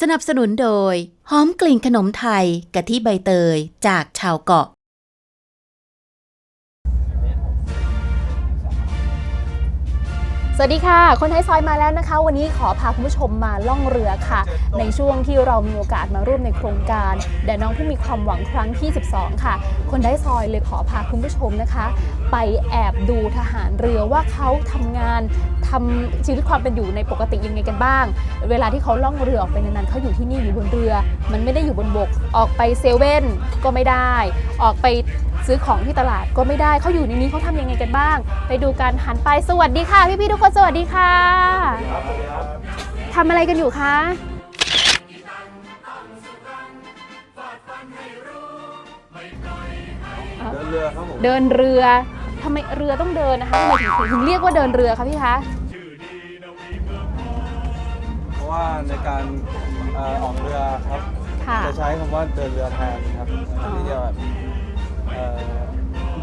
สนับสนุนโดย หอมกลิ่นขนมไทยกะทิใบเตยจากชาวเกาะ สวัสดีค่ะ คนไทยซอยมาแล้วนะคะ วันนี้ขอพาคุณผู้ชมมาล่องเรือค่ะ ในช่วงที่เรามีโอกาสมาร่วมในโครงการแด่น้องผู้มีความหวังครั้งที่ 12 ค่ะ คนไทยซอยเลยขอพาคุณผู้ชมนะคะ ไปแอบดูทหารเรือว่าเขาทำงานทำชีวิตความเป็นอยู่ในปกติยังไงกันบ้าง เวลาที่เขาล่องเรือออกไปนานๆเขาอยู่ที่นี่อยู่บนเรือ มันไม่ได้อยู่บนบก ออกไปเซเว่นก็ไม่ได้ ออกไปซื้อของที่ตลาดก็ไม่ได้เขาอยู่ในนี้เขาทำยังไงกันบ้าง ไปดูกันหันไปสวัสดีค่ะพี่ๆทุกคนสวัสดีค่ะทำอะไรกันอยู่คะเดินเรือครับผมเดินเรือทำไมเรือต้องเดินนะคะทำไมถึงถึงเรียกว่าเดินเรือคะพี่คะ เพราะว่าในการเอ่อออกเรือครับ ค่ะ จะใช้คำว่าเดินเรือแทนครับที่จะแบบเอ่อ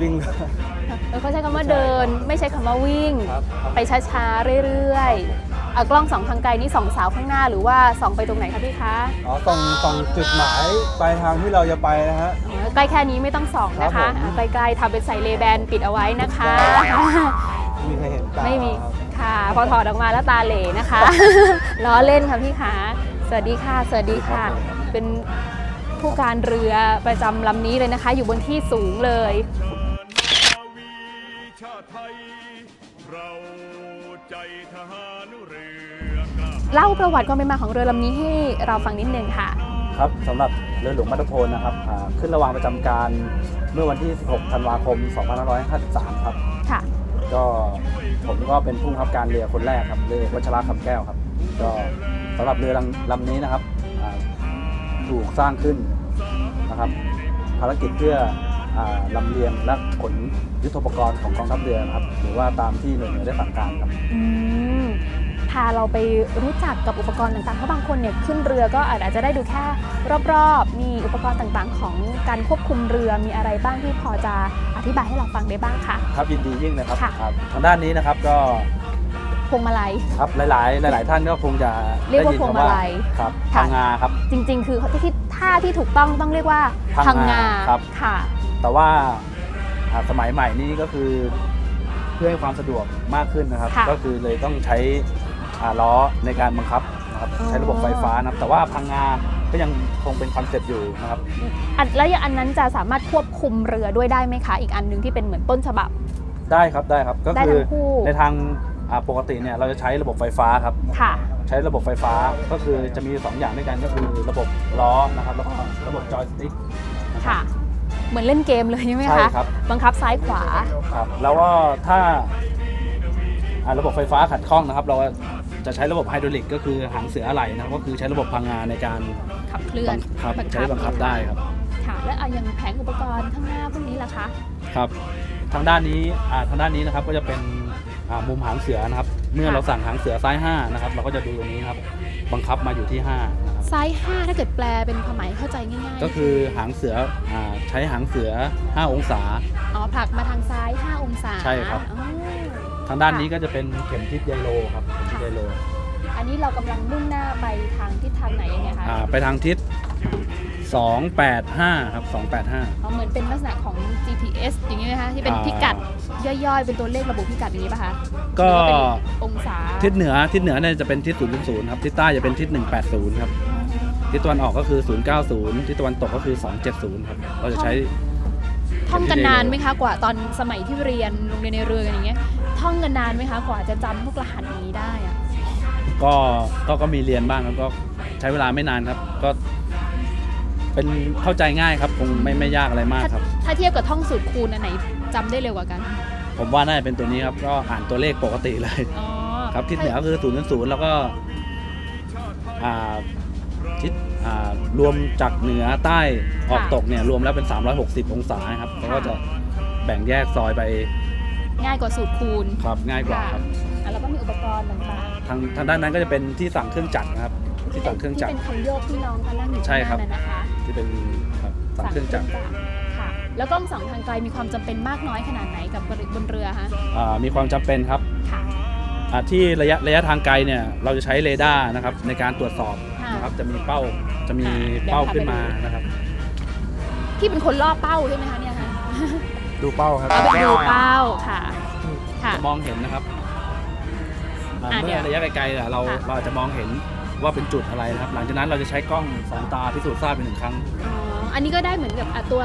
วิ่งแล้วเขาใช้คำว่าเดินไม่ใช้คำว่าวิ่ง ครับครับไปช้าๆเรื่อยๆเอากล้องสองทางไกลนี่สองสาวข้างหน้าหรือว่าสองไปตรงไหนคะพี่คะอ๋อส่องส่องจุดหมายปลายทางที่เราจะไปนะฮะ อ๋อใกล้แค่นี้ไม่ต้องส่องนะครัคะบผม อ่าใกล้ๆทำเป็นใส่เลแบนปิดเอาไว้นะคะ มีใครเห็นตาไม่มีครับ ค่ะ พอถอดออกมาแล้วตาเหล่นะคะ ล้อเล่นค่ะพี่คะสวัสดีค่ะ สวัสดีค่ะ เป็นผู้การเรือประจำลำนี้เลยนะคะ อยู่บนที่สูงเลยชาติ ไทย เราใจทหารเรือกล้าเล่าประวัติความเป็นมาของเรือลำนี้ให้เราฟังนิดนึงค่ะ ครับสำหรับเรือหลวงมาตรโพนนะครับอ่าขึ้นระหว่างประจำการเมื่อวันที่ 16 ธันวาคม 2553 ครับ ค่ะ ก็ผมก็เป็นผู้บังคับการเรือคนแรกครับเรือวัชระคำแก้วครับ ก็สำหรับเรือลำลำนี้นะครับอ่าถูกสร้างขึ้นนะครับ ภารกิจเพื่ออ่าลำเลียงและขน ยุทโธปกรณ์ของกองทัพเรือนะครับหรือว่าตามที่หน่วยเหนือได้สั่งการครับ อืมพาเราไปรู้จักกับอุปกรณ์ต่างๆ เพราะบางคนเนี่ยขึ้นเรือก็อาจจะได้ดูแค่รอบๆ มีอุปกรณ์ต่างๆ ของการควบคุมเรือมีอะไรบ้างที่พอจะอธิบายให้เราฟังได้บ้างคะ ครับยินดียิ่งนะครับค่ะ ครับทางด้านนี้นะครับก็พวงมาลัย ครับหลาย ๆ หลาย ๆ ท่านก็คงจะเรียกว่าได้นพวงคำมาลัยครับค่ะ พังงาครับ จริงๆ คือที่ท่าที่ถูกต้องต้องเรียกว่าพัพังงงางาครับ ค่ะ แต่ว่า อ่าสมัยใหม่นี้ก็คือเพื่อให้ความสะดวกมากขึ้นนะครับ ค่ะ ก็คือเลยต้องใช้อ่าล้อในการบังคับนะครับอ๋อใช้ระบบไฟฟ้านะครับแต่ว่าพังงาก็ยังคงเป็นคอนเซ็ปต์อยู่นะครับ อันแล้วอย่างอันนั้นจะสามารถควบคุมเรือด้วยได้ไหมคะ อีกอันหนึงที่เป็นเหมือนต้นฉบับ ได้ครับได้ครับก็ได้คืทั้งคู่ ในทางอ่าปกติเนี่ยเราจะใช้ระบบไฟฟ้าครับ ค่ะ ใช้ระบบไฟฟ้าก็คือจะมีสองอย่างด้วยกันก็คือระบบล้อนะครับแล้วก็ระบบจอยสติ๊กค่ะ เหมือนเล่นเกมเลยใช่ไหมใช่คะครับ บังคับซ้ายขวา ครับแล้วก็ถ้าอ่าระบบไฟฟ้าขัดข้องนะครับ เราจะใช้ระบบไฮดรอลิกก็คือหางเสืออะไหล่นะครับก็คือใช้ระบบพลังงานในการขับเคลื่อนบังคับใช้บังคับได้ครับค่ะแล้วเอาอย่างแผงอุปกรณ์ข้างหน้าพวกนี้ล่ะคะครับ ทางด้านนี้อ่าทางด้านนี้นะครับก็จะเป็นอ่ามุมหางเสือนะครับ เมื่อค่ะเราสั่งหางเสือซ้าย5นะครับเราก็จะดูตรงนี้นะครับ บังคับมาอยู่ที่5นะครับซ้าย5ถ้าเกิดแปลเป็นความหมายเข้าใจง่ายๆก็คือหางเสืออ่าใช้หางเสือ 5 องศา อ๋อผลักมาทางซ้าย 5 องศาใช่ครับ อ๋อ ทางด้านนี้ก็จะเป็นเข็มทิศไยโลครับเข็มทิศไยโลอันนี้เรากำลังมุ่งหน้าไปทางทิศทางไหนยังไงคะ อ่าไปทางทิศ 285 ครับ 285 อ๋อเหมือนเป็นลักษณะของ GPS อย่างนี้ไหมคะที่เป็นอ่า พิกัดย่อยๆ เป็นตัวเลขระบุพิกัดอย่างนี้ป่ะคะก็หรือว่าเป็นองศาทิศเหนือทิศเหนือเนี่ยจะเป็นทิศ000ครับทิศใต้จะเป็นทิศ180ครับทิศตะวันออกก็คือ 090 ทิศตะวันตกก็คือ 270ครับเราจะใช้ ท่องกันนานไหมคะกว่าตอนสมัยที่เรียนโรงเรียนในเรือกันอย่างเงี้ยท่องกันนานไหมคะกว่าจะจำพวกรหัสอย่างนี้ได้อะก็ก็ก็มีเรียนบ้างครับก็ใช้เวลาไม่นานครับ ก็ เป็นเข้าใจง่ายครับคงไม่ไม่ยากอะไรมากถ้าครับ ถ้าเทียบกับท่องสูตรคูณอันไหนจำได้เร็วกว่ากัน ผมว่าน่าจะเป็นตัวนี้ครับก็อ่านตัวเลขปกติเลย อ๋อครับทิศเหนือก็คือ0 0แล้วก็อ่าทิศอ่ารวมจากเหนือใต้ออกตกเนี่ยรวมแล้วเป็น 360 องศาครับเขาก็จะแบ่งแยกซอยไปง่ายกว่าสูตรคูณครับง่ายกว่าครับอะแล้วก็มีอุปกรณ์ต่างทางทางด้านนั้นก็จะเป็นที่สั่งเครื่องจักรนะครับ ๆที่สั่งเครื่องจักร ที่เป็นคันโยกที่น้องเขานั่งอยู่ใช่ครับข้างหน้านั่นนะคะ ที่เป็นครับสั่งเครื่องจักรค่ะ แล้วกล้องสองทางไกลมีความจำเป็นมากน้อยขนาดไหนกับบนเรือคะอ่ามีความจำเป็นครับค่ะอ่าที่ระยะระยะทางไกลเนี่ยเราจะใช้เรดาร์นะครับในการตรวจสอบค่ะนะครับจะมีเป้าจะมีอ่าเดี๋ยวเป้าพาไปขึ้นมาดูนะครับที่เป็นคนล่อเป้าใช่ไหมคะเนี่ยคะดูเป้าครับเอาไปดูเป้าค่ะค่ะจะมองเห็นนะครับอ่าอะเดี๋เมื่ยอวระยะไกลๆอะเราค่ะเราจะมองเห็น ว่าเป็นจุดอะไรนะครับ หลังจากนั้นเราจะใช้กล้องสองตาพิสูจน์ทราบเป็นหนึ่งครั้ง อ๋อ อันนี้ก็ได้เหมือนกับอะตัว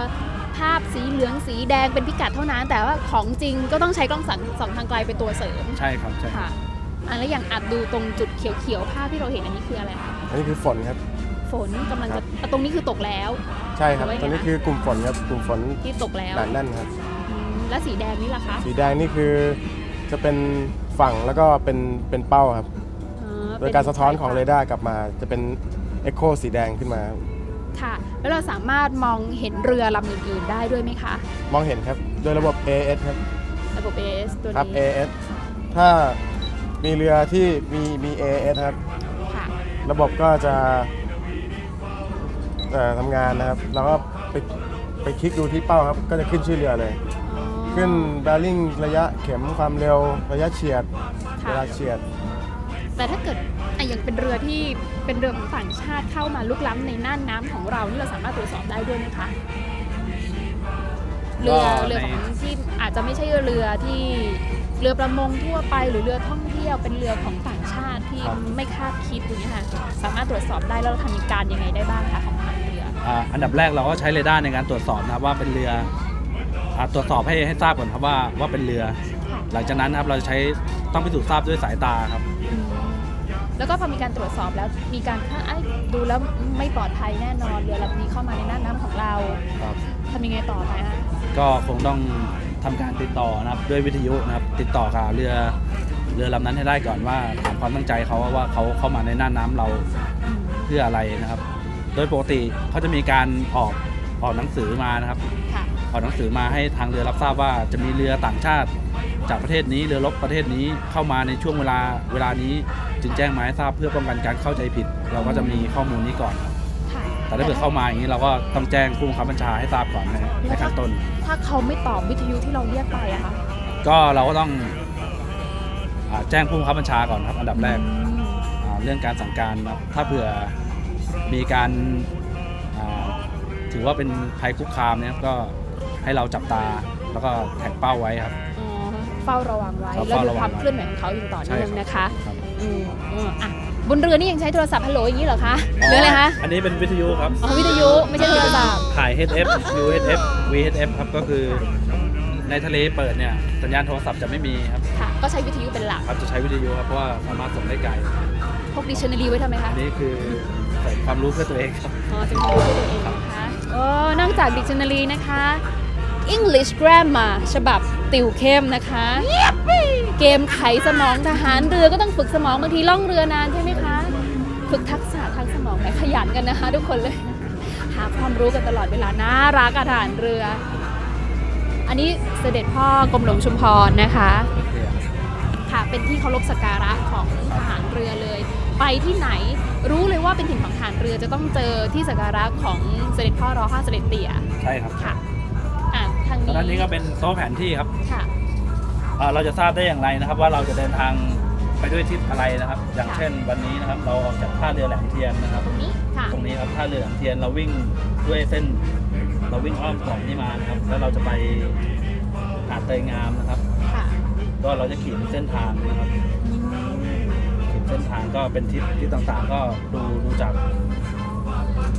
ภาพสีเหลืองสีแดงเป็นพิกัดเท่านั้น แต่ว่าของจริงก็ต้องใช้กล้องสองสองทางไกลเป็นตัวเสริมใช่ครับใช่ค่ะอะแล้วอย่างอัดดูตรงจุดเขียวๆภาพที่เราเห็นอันนี้คืออะไรคะอันนี้คือฝนครับ ฝนกำลังครัจะบอะตรงนี้คือตกแล้ว ใช่ครับเอาไว้ไงตอนนี้คือกลุ่มฝนครับ กลุ่มฝนที่ตกแล้วหนาแน่นครับ อืมแล้วสีแดงนี่ล่ะคะ สีแดงนี่คือจะเป็นฝั่งแล้วก็เป็นเป็นเป้าครับอ๋อ โดยการสะท้อนของเรป็ดาร์กลับมา จะเป็นเอ็กโคสีแดงขึ้นมาค่ะ แล้วเราสามารถมองเห็นเรือลำอื่นๆได้ด้วยไหมคะ มองเห็นครับโดยระบบ AS ครับระบบ AS ตัวครับนี้ AS ถ้ามีเรือที่มีมี AS ครับค่ะระบบก็จะเอ่อทำงานนะครับแล้วก็ไปไปคลิกดูที่เป้าครับ ก็จะขึ้นชื่อเรือเลยอ๋อขึ้นแบริ่งระยะเข็มความเร็วระยะเฉียดเวค่ะลาเฉียด แต่ถ้าเกิดอะอย่างเป็นเรือที่เป็นเรือของต่างชาติเข้ามาลุกล้ำในน่านน้ำของเรานี่เราสามารถตรวจสอบได้ด้วยไหมคะเรือก็เรือในของที่อาจจะไม่ใช่เรือที่เรือประมงทั่วไปหรือเรือท่องเที่ยวเป็นเรือของต่างชาติที่ไม่คาดคิดอย่างเงี้ยค่ะสามารถตรวจสอบได้แล้วเราทำการยังไงได้บ้างคะของทางเรืออ่าอันดับแรกเราก็ใช้เรดาร์ในการตรวจสอบนะครับว่าเป็นเรืออ่าตรวจสอบให้ให้ทราบก่อนครับว่าว่าเป็นเรือค่ะหลังจากนั้นนะครับเราจะใช้ต้องพิสูจน์ทราบด้วยสายตาครับอืม แล้วก็พอมีการตรวจสอบแล้วมีการถ้าไอ้ดูแล้วไม่ปลอดภัยแน่นอนเรือลำนี้เข้ามาในน่านน้ำของเราครับทำยังไงต่อไปคะก็คงต้องทำการติดต่อนะครับด้วยวิทยุนะครับ ติดต่อกับเรือเรือลำนั้นให้ได้ก่อนว่าถามความตั้งใจเขาว่าเขาเข้ามาในน่านน้ำเราเพื่ออะไรนะครับ โดยปกติเขาจะมีการออกออกหนังสือมานะครับค่ะ ออกหนังสือมาให้ทางเรือรับทราบว่าจะมีเรือต่างชาติ จากประเทศนี้เรือรบประเทศนี้เข้ามาในช่วงเวลาเวลานี้ จึงแจ้งมาให้ทราบเพื่อป้องกันการเข้าใจผิด เราก็จะมีข้อมูลนี้ก่อนครับค่ะแต่ถ้าเกิดเข้ามาอย่างนี้เราก็ต้องแจ้งผู้บังคับบัญชาให้ทราบก่อนในในขั้นต้น ถ้าเขาไม่ตอบวิทยุที่เราเรียกไปอะคะก็เราก็ต้องอ่าแจ้งผู้บังคับบัญชาก่อนครับ อันดับแรกอืมอ่าเรื่องการสั่งการนะครับถ้าเผื่อมีการอ่าถือว่าเป็นภัยคุกคามเนี่ยก็ ให้เราจับตา แล้วก็แท็กเป้าไว้ครับ อ๋อเฝ้าระวังไว้ครับแล้วเฝ้าดูระวังความไว้เคลื่อนไหวของเขาอย่างต่อเนื่องนะคะครับ อืมอืมอะบนเรือนี่ยังใช้โทรศัพท์ฮัลโหลอย่างนี้เหรอคะหรืออะไรคะอันนี้เป็นวิทยุครับ อ๋อวิทยุไม่ใช่โทรศัพท์ถ่าย HF UHF VHF ครับ ก็คือในทะเลเปิดเนี่ย สัญญาณโทรศัพท์จะไม่มีครับ ค่ะ ก็ใช้วิทยุเป็นหลักครับ จะใช้วิทยุครับ เพราะว่าสามารถส่งได้ไกล พกดิกชันนารีไว้ทำไมคะ อันนี้คือใส่ความรู้เพื่อตัวเองครับ อ๋อจะมีด้วยตัวเองนะคะโอ้นอกจากดิกชันนารีนะคะ English Grammar ฉบับติวเข้มนะคะ เกมไขสมองทหารเรือก็ต้องฝึกสมองบางทีล่องเรือนานใช่ไหมคะ ฝึกทักษะทางสมองแหมขยันกันนะคะ ทุกคนเลย หาความรู้กันตลอดเวลาน่ารักอะทหารเรือ อันนี้เสด็จพ่อกรมหลวงชุมพรนะคะ ค่ะเป็นที่เคารพสักการะของทหารเรือเลย ไปที่ไหนรู้เลยว่าเป็นถิ่นของทหารเรือจะต้องเจอที่สักการะของเสด็จพ่อรอห้าเสด็จเตี่ยใช่ครับค่ะ อะทางตอนนั้นนี้นี้ก็เป็นโต๊ะแผนที่ครับค่ะ อ่าเราจะทราบได้อย่างไรนะครับ ว่าเราจะเดินทางไปด้วยทิศอะไรนะครับ อย่างค่ะ เช่นวันนี้นะครับ เราออกจากท่าเรือแหลมเทียนนะครับ ตรงนี้ค่ะตรงนี้ครับท่าเรือแหลมเทียนเราวิ่งด้วยเส้น เราวิ่งอ้อมเกาะนี้มานะครับ แล้วเราจะไปหาดเตยงามนะครับ ค่ะก็เราจะขีดเส้นทางนะครับอืมขีดเส้นทางก็เป็นทิศทิศต่างๆ ก็ดูดูจาก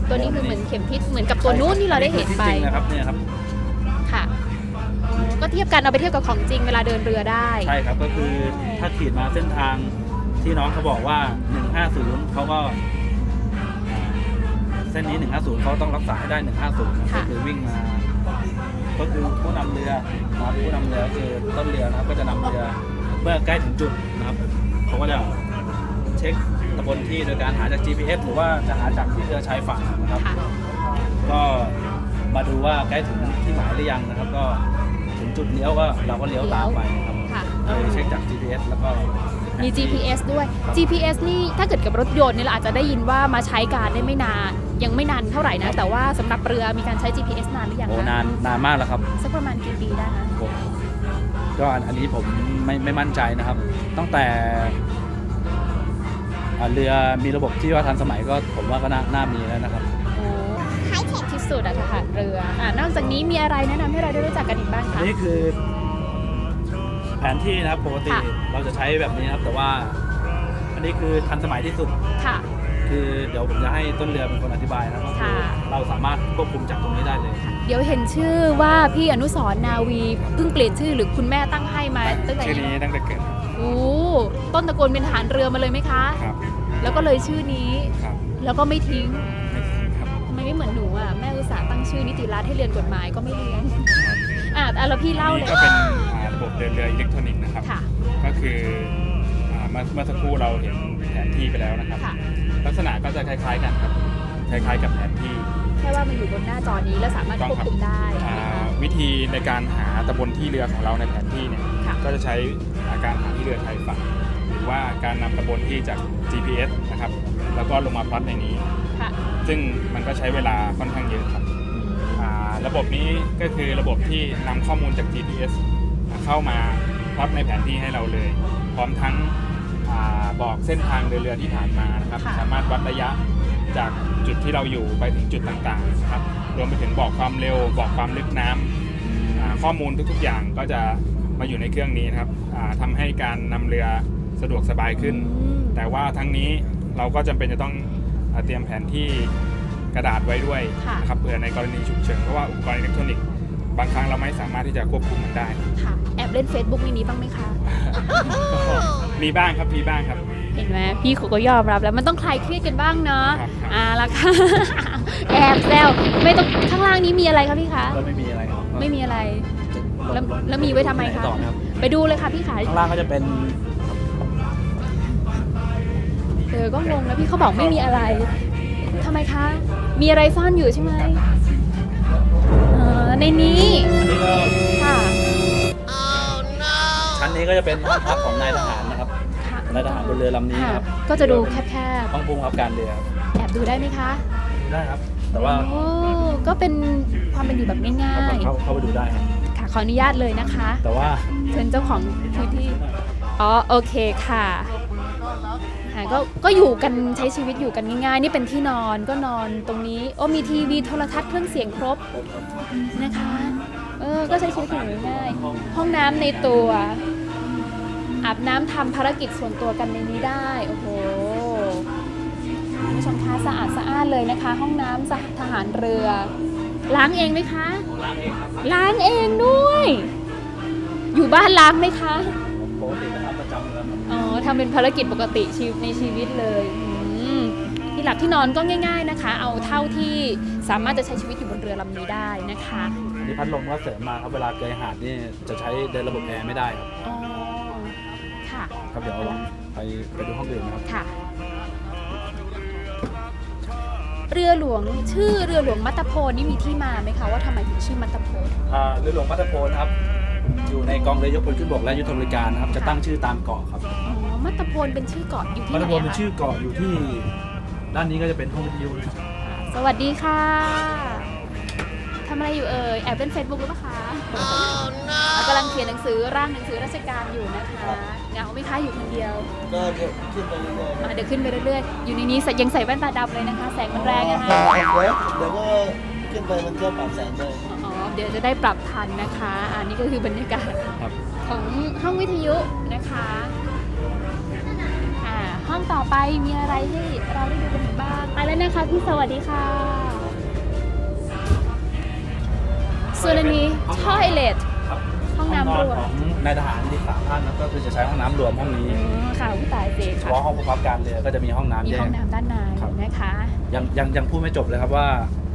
ตัวนี้คือเหมือนเข็มทิศเหมือนกับตัวนู้นที่เราได้เห็นไปจริงๆนะครับเนี่ยครับค่ะอ๋อ ก็เทียบกันเอาไปเทียบกับของจริงเวลาเดินเรือได้ ใช่ครับก็คือถ้าขีดมาเส้นทางที่น้องเขาบอกว่า 150เขาก็อ่าเส้นนี้ 150เขาต้องรักษาให้ได้ 150 ก็คือวิ่งมา ก็คือผู้นำเรือนะครับผู้นำเรือก็คือต้นเรือนะครับก็จะนำเรือเมื่อใกล้ถึงจุดนะครับเขาก็จะเช็คตะบนที่โดยการหาจาก GPS หรือว่าจะหาจากที่เรือชายฝั่งนะครับ ค่ะ ก็มาดูว่าใกล้ถึงที่หมายหรือยังนะครับ ก็ถึง จุดเลี้ยวก็เราก็เลี้ยวตามไปครับค่ะโดยเช็คจาก GPS แล้วก็มี GPS ด้วย GPS นี่ถ้าเกิดกับรถยนต์เนี่ยเราอาจจะได้ยินว่ามาใช้การได้ไม่นานยังไม่นานเท่าไหร่นะ แต่ว่าสำหรับเรือมีการใช้ GPS นานหรือยังโอ้คะนานนานมากแล้วครับสักประมาณกี่ปีได้คะผมก็อันอันนี้ผมไม่ไม่มั่นใจนะครับ ตั้งแต่อ่าเรือมีระบบที่ว่าทันสมัยก็ผมว่าก็น่าน่ามีแล้วนะครับโอ้ไฮเทคที่ สุดอะทหารเรืออ่านอกจากนี้มีอะไรแนะนำให้เราได้รู้จักกันอีกบ้างคะ นี่คือแผนที่นะครับปกติค่ะ เราจะใช้แบบนี้นะครับ แต่ว่า อันนี้คือทันสมัยที่สุด ค่ะ คือเดี๋ยวผมจะให้ต้นเรือเป็นคนอธิบายนะครับก็คือค่ะ เราสามารถควบคุมจากตรงนี้ได้เลยเดี๋ยวเห็นชื่อว่าพี่อนุสรณ์นาวีเพิ่งเปลี่ยนชื่อหรือคุณแม่ตั้งให้มาตั้งแต่ชื่อยังนี้ตั้งแต่เกิดโอ้ต้นตระกูลเป็นทหารเรือมาเลยไหมคะ ครับแล้วก็เลยชื่อนี้ ครับแล้วก็ไม่ทิ้ง ไม่ทิ้งครับ ทำไมไม่เหมือนหนูอะ แม่อุตส่าห์ตั้ง ชื่อนิติรัฐให้เรียนกฎหมายก็ไม่เรียนอะอะแล้วพี่เล่าเลยก็เป็นอ่าระบบเดินเรืออิเล็กทรอนิกส์นะครับค่ะก็คืออ่าเมื่อเมื่อสักครู่เราเห็นแผนที่ไปแล้วนะครับค่ะลักษณะก็จะคล้ายๆกันครับ คล้ายๆกับแผนที่ แค่ว่ามันอยู่บนหน้าจอนี้แล้วสามารถควบคุมได้อ่านะคะวิธีในการหาตำบลที่เรือของเราในแผนที่เนี่ยค่ะก็จะใช้อ่าการหาที่เรือไทยฝั่ง หรือว่าการนำตำบลที่จาก GPS นะครับ แล้วก็ลงมาพลอตในนี้ค่ะซึ่งมันก็ใช้เวลาค่อนข้างเยอะครับอ่า ระบบนี้ก็คือระบบที่นำข้อมูลจาก GPS เข้ามาพลอตในแผนที่ให้เราเลย พร้อมทั้งอาบอกเส้นทางเดินเรือที่ผ่านมานะครับค่ะสามารถวัดระยะจากจุดที่เราอยู่ไปถึงจุดต่างๆนะครับ รวมไปถึงบอกความเร็ว บอกความลึกน้ำอ่าข้อมูลทุกๆอย่างก็จะมาอยู่ในเครื่องนี้นะครับอ่าทำให้การนำเรือสะดวกสบายขึ้นอืมแต่ว่าทั้งนี้เราก็จำเป็นจะต้องเอ่อเตรียมแผนที่ กระดาษไว้ด้วยค่ะ นะครับเผื่อในกรณีฉุกเฉินเพราะว่าอุปกรณ์อิเล็กทรอนิกส์บางครั้งเราไม่สามารถที่จะควบคุมมันได้ ค่ะ แอบเล่น Facebook ในนี้บ้างไหมคะ มีบ้างครับมีบ้างครับ เห็นไหมพี่เขาก็ยอมรับแล้วมันต้องคลายเครียดกันบ้างเนาะครับครับ อ่าละค่ะ แอบแซวไม่ต้องข้างล่างนี้มีอะไรคะพี่คะก็ไม่มีอะไรครับไม่มีอะไรจะงแล้วงแล้วมีไว้ทำไมคะ ต่อนะครับไปดูเลยค่ะพี่ขาข้างล่างก็จะเป็นเออก็งงแล้วพี่เขาบอกไม่มีอะไรทำไมคะ มีอะไรซ่อนอยู่ใช่ไหมเออในนี้อันนี้ก็ค่ะ ชั้นนี้ก็จะเป็นห้องพักของนายทหารนะครับค่ะ นายทหารบนเรือลำนี้ค่ะ นะครับก็จะดูแคบห้องผู้บังคับการเรือครับๆ แอบดูได้ไหมคะ ได้ครับ แต่ว่าโอ้ ก็เป็นความเป็นอยู่แบบง่ายเข้าเข้าไปดูได้ครับๆ ค่ะ ขออนุญาตเลยนะคะ แต่ว่า เชิญเจ้าของพื้นที่ อ๋อ โอเคค่ะ ค่ะก็ก็อยู่กันใช้ชีวิตอยู่กันง่ายๆ นี่เป็นที่นอนก็นอนตรงนี้โอ้มีทีวีโทรทัศน์เครื่องเสียงครบนะคะเออก็ใช้ชีวิตอยู่ง่ายๆห้องน้ำในตัวอาบน้ำทำภารกิจส่วนตัวกันในนี้ได้โอ้โหคุณผู้ชมคะสะอาดสะอาดเลยนะคะ ห้องน้ำสหทหารเรือ ล้างเองไหมคะ ล้างเองครับล้างเองด้วย อยู่บ้านล้างไหมคะ ปกตินะ ทำเป็นภารกิจปกติชีวิตในชีวิตเลยอืมที่หลับที่นอนก็ง่ายๆนะคะ เอาเท่าที่สามารถจะใช้ชีวิตอยู่บนเรือลำนี้ได้นะคะอันนี้พัดลมก็เสริมมาครับเวลาเกยหาดนี่จะใช้เดินระบบแอร์ไม่ได้ครับอ๋อค่ะครับเดี๋ยวเราไปไปดูห้องอื่นนะครับ ค่ะ เรือหลวงชื่อเรือหลวงมัตตโพนนี่มีที่มาไหมคะว่าทำไมถึงชื่อมัตตโพนอ่าเรือหลวงมัตตโพนครับ อยู่ในกองเรือยกพลขึ้นบกและยุทธบริการนะครับจะตั้งชื่อตามเกาะครับอ๋อมัตตโพนเป็นชื่อเกาะอยู่ที่มัตไหตนโพนเป็นอะชื่คะอเกาะอยู่ที่ ด้านนี้ก็จะเป็นห้องวิทยุนะครับสวัสดีค่ะทำอะไรอยู่เอ่ยแอบเล่นเฟซบุ๊กหรือเปล่าคะเรากำลังเขียนหนังสือร่างหนังสือราชการอยู่นะคะเหงาไหมคะอยู่คนเดียวก็เดี๋ยวขึ้นไปเรื่อยๆ อะเดี๋ยวขึ้นไปเรื่อยๆ อยู่ในนี้ยังใส่แว่นตาดำเลยนะคะ แสงมันแรงนะคะ เดี๋ยวเดี๋ยวก็ขึ้นไปมันก็ปรับแสงเลยอ๋อเดี๋ยวจะได้ปรับทันนะคะอันนี้ก็คือบรรยากาศครับของห้องวิทยุนะคะอ่าห้องต่อไปมีอะไรให้เราได้ดูกันอีกบ้างไปแล้วนะคะพี่สวัสดีค่ะ ส่วนอันนี้ toilet ครับห้องน้ำรวมของนายทหารที่สามท่านนะก็คือจะใช้ห้องน้ำรวมห้องนี้อืมค่ะผู้ตายเจเฉค่ะพาะห้องผู้บังคับการเรือก็จะมีห้องน้ำมีแยห้อกงน้ำด้านในครับนะคะยังยังยังพูดไม่จบเลยครับว่า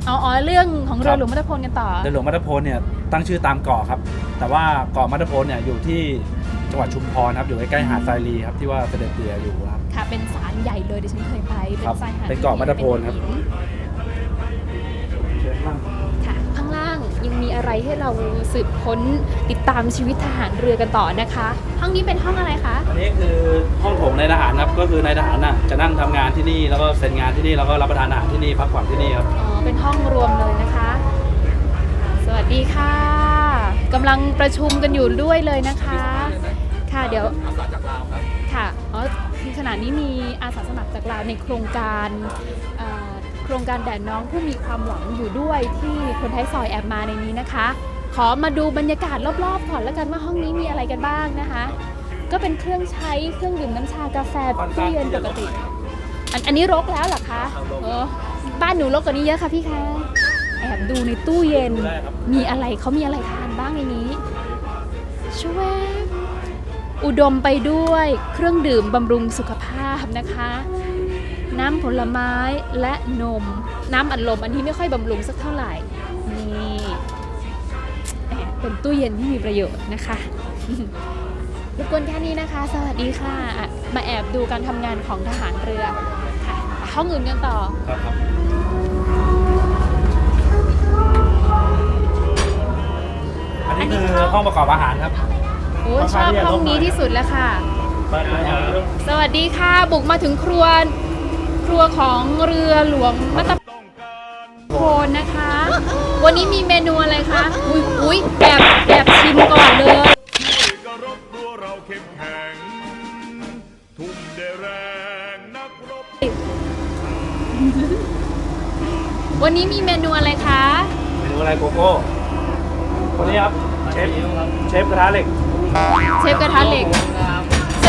อ๋ออ๋อเรื่องของคเรืรัอบหลวงมัตตพลกันต่อ เรือหลวงมัตตโพนเนี่ยตั้งชื่อตามเกาะครับ แต่ว่าเกาะมัตตโพนเนี่ยอยู่ที่จังหวัดชุมพรครับอยู่ใกล้ๆหาดทรายลีครับที่ว่าเสด็จเตียอยู่ครับ ค่ะเป็นศาลใหญ่เลยดิฉันเคยไป เป็นครับทรายหาดเป็นเกาะมัตตโพนครับ อะไรให้เราสืบค้นติดตามชีวิตทหารเรือกันต่อนะคะ ห้องนี้เป็นห้องอะไรคะอันนี้คือห้องโถงนายทหารครับก็คือนายทหารน่ะจะนั่งทำงานที่นี่แล้วก็เซ็นงานที่นี่แล้วก็รับประทานอาหารที่นี่พักผ่อนที่นี่ครับ อ๋อเป็นห้องรวมเลยนะคะ สวัสดีค่ะกำลังประชุมกันอยู่ด้วยเลยนะคะ ค่ะเดี๋ยวค่ะอ๋อขณะนี้มีอาสาสมัครจากเราในโครงการเอ่อ โครงการแดดน้องผู้มีความหวังอยู่ด้วยที่คนไทยซอยแอบมาในนี้นะคะ ขอมาดูบรรยากาศรอบๆก่อนแล้วกันว่าห้องนี้มีอะไรกันบ้างนะคะ ก็เป็นเครื่องใช้เครื่องดื่มน้ำชากาแฟตู้เย็นปกติ อันอันนี้รกแล้วเหรอคะเออบ้านหนูรกกว่านี้เยอะค่ะพี่คะแอบดูในตู้เย็นมีอะไรเขามีอะไรทานบ้างในนี้ช่วบอุดมไปด้วยเครื่องดื่มบำรุงสุขภาพนะคะ น้ำผลไม้และนม น้ำอัดลมอันนี้ไม่ค่อยบำรุงสักเท่าไหร่ นี่แหมเป็นตู้เย็นที่มีประโยชน์นะคะรบกวนแค่นี้นะคะ สวัสดีค่ะอะมาแอบดูการทำงานของทหารเรือค่ะห้องอื่นกันต่อครับครับอันนี้คือห้องประกอบอาหารครับ โอ้ชอบห้องนี้ที่สุดแล้วค่ะ สวัสดีค่ะ บุกมาถึงครัว ครัวของเรือหลวงมัตตโพนนะคะ วันนี้มีเมนูอะไรคะ อุ้ยอุ้ยแอบแอบชิมก่อนเลยก็รบตัวเราเข้มแข็ง ทุ่มเดแรงนักรบ วันนี้มีเมนูอะไรคะ เมนูอะไรโกโก้คนนี้ครับ เชฟ เชฟกระทะเหล็ก เชฟกระทะเหล็กแส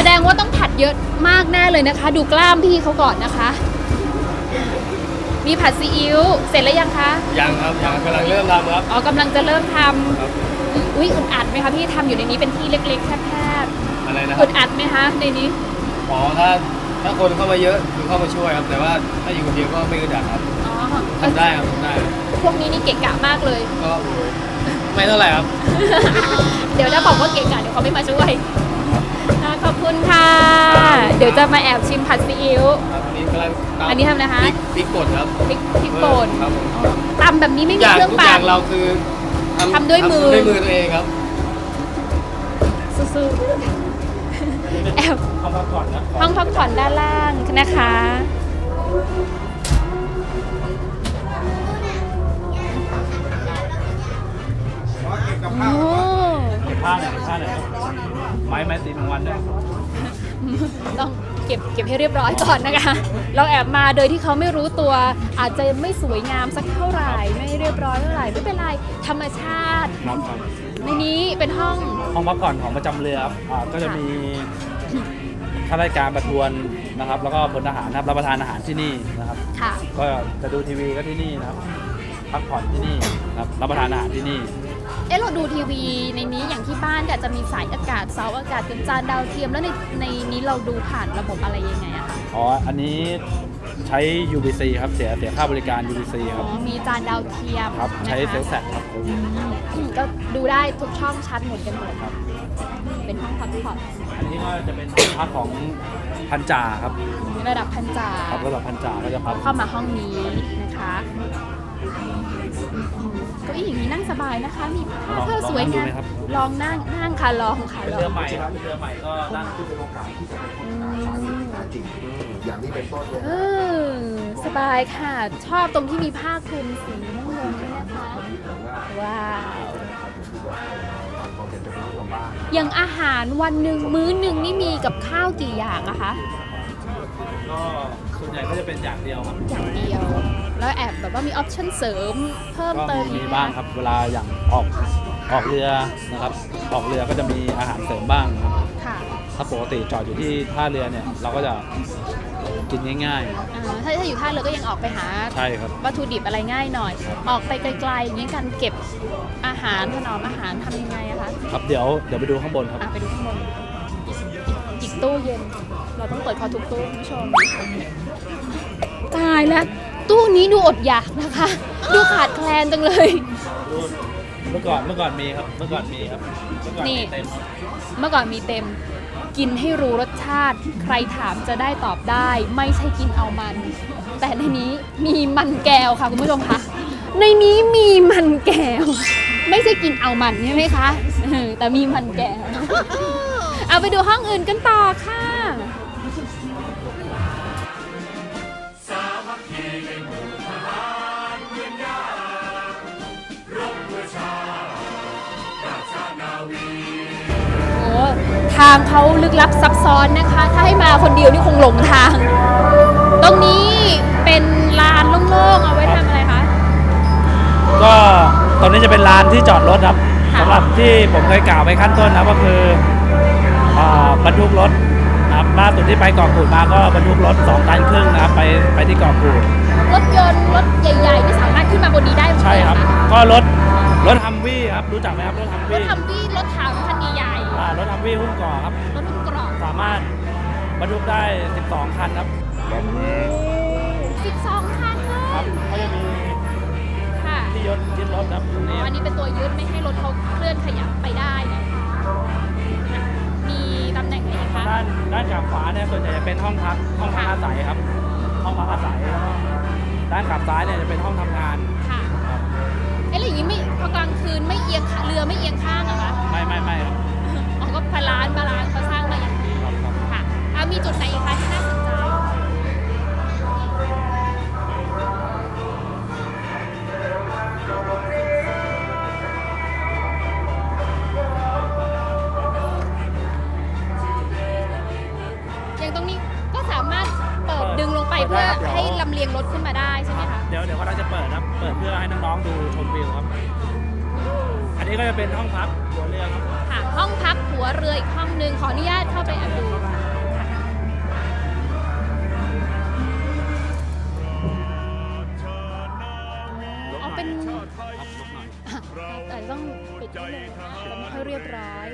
ดงว่าต้องผัดเยอะมากแน่เลยนะคะ ดูกล้ามพี่เขาก่อนนะคะ มีผัดซีอิ๊วเสร็จแล้วยังคะยังครับยังกำลังเริ่มทำครับ อ๋อกำลังจะเริ่มทำอุ้ยอึดอัดไหมคะพี่ทำอยู่ในนี้เป็นที่เล็กๆแคบอะไรนะๆครัอึบดอัดไหมคะในนี้อ๋อถ้าถ้าคนเข้ามาเยอะคือเข้ามาช่วยครับ แต่ว่าถ้าอยู่คนเดียวก็ไม่กระดักครับอ๋อทำได้ครับทำได้พวกนี้นี่เกะกะมากเลย ก็ไม่เท่าไหร่ครับ เดี๋ยวถ้าบอกว่าเกะกะเดี๋ยวเขาไม่มาช่วยอ่า ขอบคุณค่ะ เดี๋ยวจะมาแอบชิมผัดซีอิ๊ว ครับอันนี้กำลังตำอันนี้ทำอะไรคะพริกพริกป่นครับพริกพริกป่นครับผมตำแบบนี้ไม่ทุกมีอย่างเครื่องทุกอปั่ย่าน งเราคือทำด้วยมือทำด้วยมือตัวเองครับ สู้ๆแอบห้องพักผ่อนนะ ห้องพักผ่อนด้านล่างนะคะ โอ้ เก็บผ้าหน่อยเก็บผ้าหน่อย ไม้ไม้ตีแมงวันด้วยต้องเก็บเก็บให้เรียบร้อยก่อนนะคะ เราแอบมาโดยที่เขาไม่รู้ตัว อาจจะไม่สวยงามสักเท่าไหร่ไม่เรียบร้อยเท่าไหร่ไม่เป็นไรธรรมชาติ ครับครับในนี้เป็นห้องห้องพักผ่อนของประจำเรือครับอ่าก็จะมีข้าราชการประทวนนะครับ แล้วก็พลทหารนะครับรับประทานอาหารที่นี่นะครับ ค่ะ ก็จะดูทีวีก็ที่นี่นะครับพักผ่อนที่นี่นะครับรับประทานอาหารที่นี่ เอ๊ะเราดูทีวีในนี้อย่างที่บ้านก็อาจจะมีสายอากาศเสาอากาศเป็นจานดาวเทียมแล้วในในนี้เราดูผ่านระบบอะไรยังไงอะคะอ๋อ อันนี้ใช้ UBC ครับ เสียเสียค่าบริการ UBC คอ๋รับ อมีจานดาวเทียมครับ ใช้นะคะเซลแซครับ อืมก็ดูได้ทุกช่องชัดหมดกันหมดครับ เป็นห้องพักผ่อนอันนี้ก็จะเป็นห้องพักของพันจ่าครับ ระดับพันจ่าครับระดับพันจ่าก็จะพักเข้ามาห้องนี้นะคะ เก็อีอย่างนี้นั่งสบายนะคะ มีผ้าลองเพื่อลองสวยนั่งดูงามไหมครับลองนั่งนั่งค่ะลองค่ะเป็นลองเรือใหม่ครับเป็นเรือใหม่ก็นั่งขึ้นเป็นโอกาสที่จะเป็นอืมจริงอย่างนี้เป็นต้นเนี่ยเออสบายค่ะ ชอบตรงที่มีผ้าคลุมสีน้ำเงินด้วยนะคะว้าวอย่างอาหารวันหนึ่งมื้อหนึ่งนี่มีกับข้าวกี่อย่างอะคะก็ส่วน ใหญ่ก็จะเป็นอย่างเดียวครับอย่างเดียว แล้วแอบแบบว่ามีออปชั่นเสริมเพิ่มก็เติมมีไหบ้างครับเวลาอย่างออกออกเรือนะครับ ออกเรือก็จะมีอาหารเสริมบ้างครับ ค่ะถ้าปกติจอดอยู่ที่ท่าเรือเนี่ย เราก็จะกินง่ายอ่าถ้าถ้าอยู่ท่าเรือก็ยังออกไปหา ๆ ใช่ครับ วัตถุดิบอะไรง่ายหน่อย ออกไปไกลๆอย่างนี้การเก็บอาหารถนอมอาหารทำยังไงอะคะครับเดี๋ยวเดี๋ยวไปดูข้างบนครับ อะไปดูข้างบนอีกตู้เย็น เราต้องเปิดคอทุกตู้คุณผู้ชม ตายแล้ว ตู้นี้ดูอดอยากนะคะ ดูขาดแคลนจังเลย เมื่อก่อนเมื่อก่อนมีครับ เมื่อก่อนมีครับเมื่อก่อนนี่มีเต็มครับเมื่อก่อนมีเต็ม กินให้รู้รสชาติ ใครถามจะได้ตอบได้ ไม่ใช่กินเอามัน แต่ในนี้มีมันแก้วค่ะคุณผู้ชมคะในนี้มีมันแก้ว ไม่ใช่กินเอามันใช่ไหมคะเออแต่มีมันแก้ว เอาไปดูห้องอื่นกันต่อค่ะางเขาลึกลับซับซ้อนนะคะ ถ้าให้มาคนเดียวนี่คงหลงทาง ตรงนี้เป็นลานโล่งๆเอาไว้ทำอะไรคะ ก็ตรงนี้จะเป็นลานที่จอดรถครับค่ะ สำหรับที่ผมเคยกล่าวไปขั้นต้นนะก็คืออ่าบรรทุกรถนะครับล่าสุดที่ไปเกาะกูดมาก็บรรทุกรถ2ตันครึ่งนะครับไปไปที่เกาะกูดรถยนต์รถใหญ่ๆนี่สามารถขึ้นมาบนนี้ได้ไหมใช่ครับะก็รถรถฮัมวี่ครับรู้จักไหมครับรถฮัมรถวี่ ทำวี่รถ รถฮัมวี่หุ้มก่อครับๆรถลูกกรอกสามารถบรรทุกได้ 12 คันครับ 12 คันเลครับยก็จะมีค่ะที่ยศยึดรถครับตรงอ๋นี้ออันนี้เป็นตัวยึดไม่ให้รถเขาเคลื่อนขยับไปได้นะคะอะมีตำแหน่งไหนอีกคะด้านด้านกลับขวาเนี่ยส่วนใหญ่จะเป็นห้องพักห้องพักอาศัยครับ ห้องพักอาศัยแล้วก็ด้านกลับซ้ายเนี่ยจะเป็นห้องทำงานค่ะครับเอ๊ะแล้วอย่างนี้ไม่พอกลางคืนไม่เอียงขาเรือไม่เอียงข้างเหรอคะไม่ไม่ไม่ครับ พันล้านบาลานซ์เขาสร้างมาอย่างนี้ค่ะอะมีจุดไหนอีกคะที่น่าสนใจ จะเป็นห้องพักหัวเรือครับค่ะห้องพักหัวเรืออีกห้องหนึ่งขออนุญาตเข้าไปแอบดูเอาเป็นแต่ต้องปิดนิดนึงนะแต่ไม่ค่อยเรียบร้อย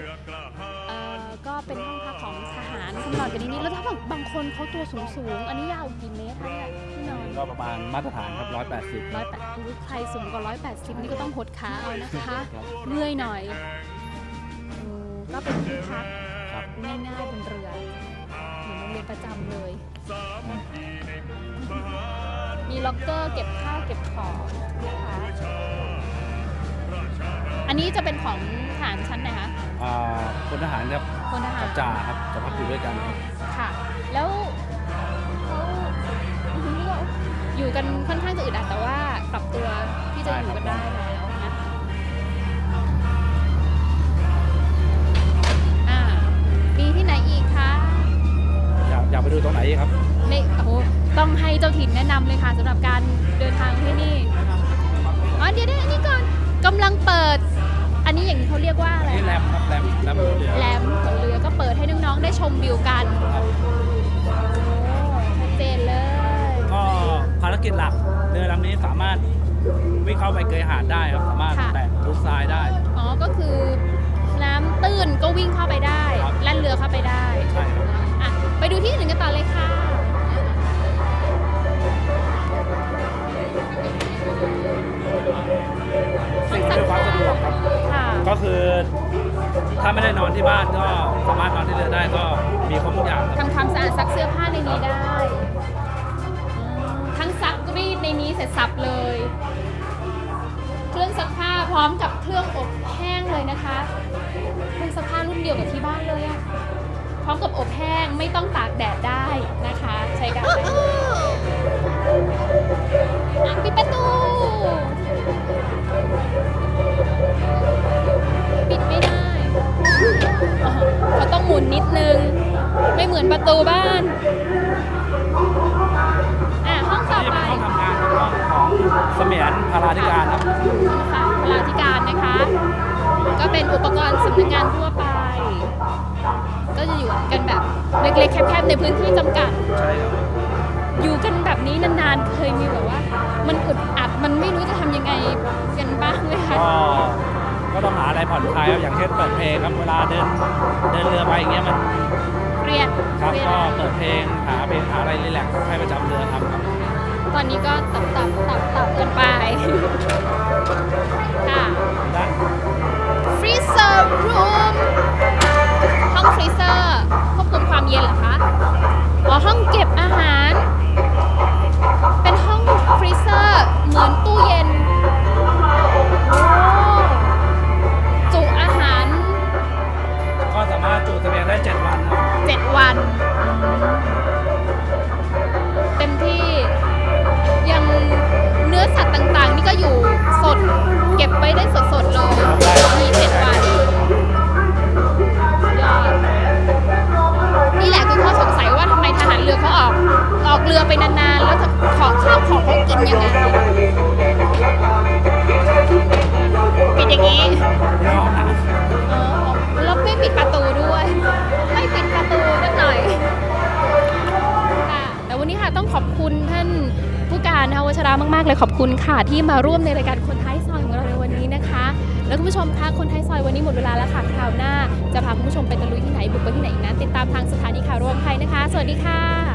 เอ่อก็เป็นห้องพักของทหารเขานอนกันที่นี่แล้วถ้าบางบางคนเขาตัวสูงสูงๆอันนี้ยาวกี่เมตรคะเนี่ยที่นอนก็ประมาณมาตรฐานครับ 180 ร้อยแปดใครสูงกว่าร้อยแปดสิบนี่ก็ต้องหดขาเอานะคะครับเลื่อยหน่อยอืมก็เป็นที่พักครับ ง่ายๆบนเรือเหมือนโรงเรียนประจำเลย มีล็อกเกอร์เก็บข้าวเก็บของนะคะ อันนี้จะเป็นของทหารชั้นไหนคะ อ่าพลทหารครับพลทหาร กับจ่าครับจะพักอยู่ด้วยกันครับ ค่ะ แล้วเขาอยู่กันค่อนข้างจะอึดอัดแต่ว่าปรับตัวที่จะอยู่กันได้แล้วนะอ่ามีที่ไหนอีกคะ อยากอยากไปดูตรงไหนอีกครับ ไม่โอ้โหต้องให้เจ้าถิ่นแนะนำเลยค่ะสำหรับการเดินทางที่นี่ อ๋อเดี๋ยวเดี๋ยวนี่ก่อนกำลังเปิด อันนี้อย่างนี้เขาเรียกว่าอะไรนี่แรคะมครับแรมแรมหัวเรือแรมบนเรือก็เปิดให้น้องๆได้ชมวิวกันโอ้ชัดเจนเลย ก็ภารกิจหลักเรือลำนี้สามารถวิ่งเข้าไปเกยหาดได้ครับสามารถค่ะ แตะลูกทรายได้ อ๋อ ก็คือน้ำตื้นก็วิ่งเข้าไปได้ครับแล่นเรือเข้าไปได้ใช่ครับ อะไปดูที่อื่นกันต่อเลยค่ะ ถ้าไม่ได้นอนที่บ้านก็สามารถนอนที่เรือได้ก็มีครบทุกอย่างครับทำความสะอาดซักเสื้อผ้าในนี้ได้อืมทั้งซักรีดในนี้เสร็จสับเลย เครื่องซักผ้าพร้อมกับเครื่องอบแห้งเลยนะคะ เครื่องซักผ้ารุ่นเดียวกับที่บ้านเลยอะพร้อมกับอบแห้งไม่ต้องตากแดดได้นะคะ ใช้การได้เลยอะปิดประตู เขาต้องหมุนนิดนึง ไม่เหมือนประตูบ้านอะห้องต่อนี่ไปเป็นห้องทำงานเป็นห้องของเสมียนพาราธิการครับค่ะพลาธิการนะคะ ก็เป็นอุปกรณ์สำนักงานทั่วไป ก็จะอยู่กันแบบเล็กๆ แคบๆ ในพื้นที่จำกัด ใช่ครับอยู่กันแบบนี้นานๆ เคยมีแบบว่า มันอึดอัด มันไม่รู้จะทำยังไงกันบ้างไหมคะ ก็ ก็ต้องหาอะไรผ่อนคลายครับอย่างเช่นเปิดเพลงครับเวลาเดินเดินเรือไปอย่างเงี้ยมันเครียดครับเครียดก็เปิดเพลงหาเพลงหาอะไรรีแลกซ์ให้ประจำเรือทำครับตอนนี้ก็ตับตับตับตับกันไปค่ะด้านฟรีเซอร์รูมห้องฟรีเซอร์ควบคุมความเย็นเหรอคะอ๋อห้องเก็บอาหาร เป็นห้องฟรีเซอร์เหมือนตู้เย็น ปิดอย่างนี้อ๋อแล้วไม่ปิดประตูด้วย ไม่ปิดประตูสักหน่อยค่ะแต่วันนี้ค่ะต้องขอบคุณท่านผู้การนะคะวัชรามาก ๆ เลยขอบคุณค่ะ ที่มาร่วมในรายการคนท้ายซอยของเราในวันนี้นะคะ แล้วคุณผู้ชมคะคนท้ายซอยวันนี้หมดเวลาแล้วค่ะคราวหน้า จะพาคุณผู้ชมไปตะลุยที่ไหนบุกไปที่ไหนอีกนั้นติดตามทางสถานีข่าวรวมไทยนะคะ สวัสดีค่ะ